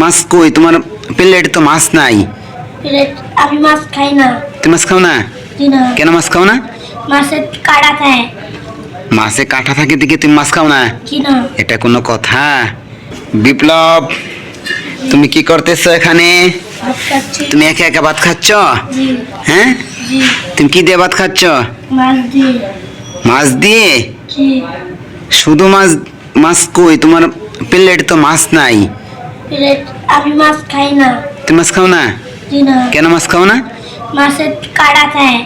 মাছ কই? তোমার প্লেট তো মাছ নাই। আমি মাছ খাই না। তুমি মাছ খাও না? কেন মাছ খাও না? মাছের কাটা খায় মাছে কাঁটা থাকে দেখে তুমি মাছ খাও না? এটা কোনো কথা। বিপ্লব তুমি কি করতেছো এখানে? তুমি একা একা ভাত খাচ্ছ? হ্যাঁ? তুমি কি দিয়ে ভাত খাচ্ছ? মাছ দিয়ে। শুধু মাছ মাছ কই? তোমার প্লেট তো মাছ নাই। আমি মাছ খাই না। তুমি মাছ খাও না? কেন মাছ খাও না? মাছের কাটা খায়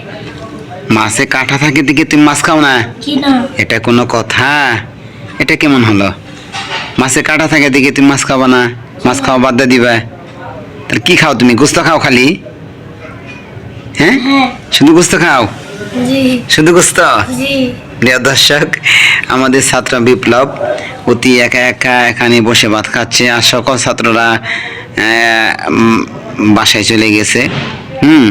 মাছে কাঁটা থাকে দেখে তুমি মাছ খাও না? এটা কোনো কথা। এটা কেমন হলো? মাছে কাঁটা থাকে দেখে তুমি মাছ খাবা না। মাছ খাওয়া বাদ দিয়ে দিবা। তাহলে কি খাও তুমি? গোস্ত খাও খালি? হ্যাঁ? হ্যাঁ। শুধু গোস্ত খাও? শুধু গোস্ত প্রিয় দর্শক আমাদের ছাত্র বিপ্লব অতি একা একা এখানে বসে ভাত খাচ্ছে আর সকল ছাত্ররা বাসায় চলে গেছে। হুম।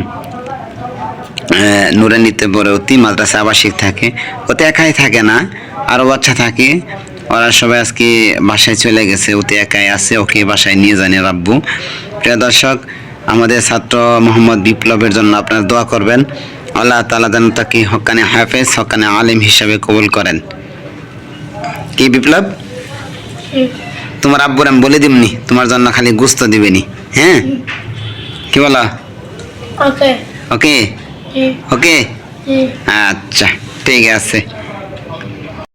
নুরানিতে পরে অতি মাদ্রাসা আবাসিক থাকে। ওতে একাই থাকে না আরও বাচ্চা থাকে। ওরা সবাই আজকে বাসায় চলে গেছে ওতে একাই আছে ওকে বাসায় নিয়ে জানে রাব্বু। প্রিয় দর্শক আমাদের ছাত্র মোহাম্মদ বিপ্লবের জন্য আপনারা দোয়া করবেন। আল্লাহ তালা যেন তাকে হকানে হাফেজ হকানে আলিম হিসাবে কবুল করেন। কি বিপ্লব? তোমার আব্বুর আমি বলে দিবনি তোমার জন্য খালি গুস্ত দিবেনি হ্যাঁ? কি বলো? ওকে। ওকে? ওকে? আচ্ছা ঠিক আছে।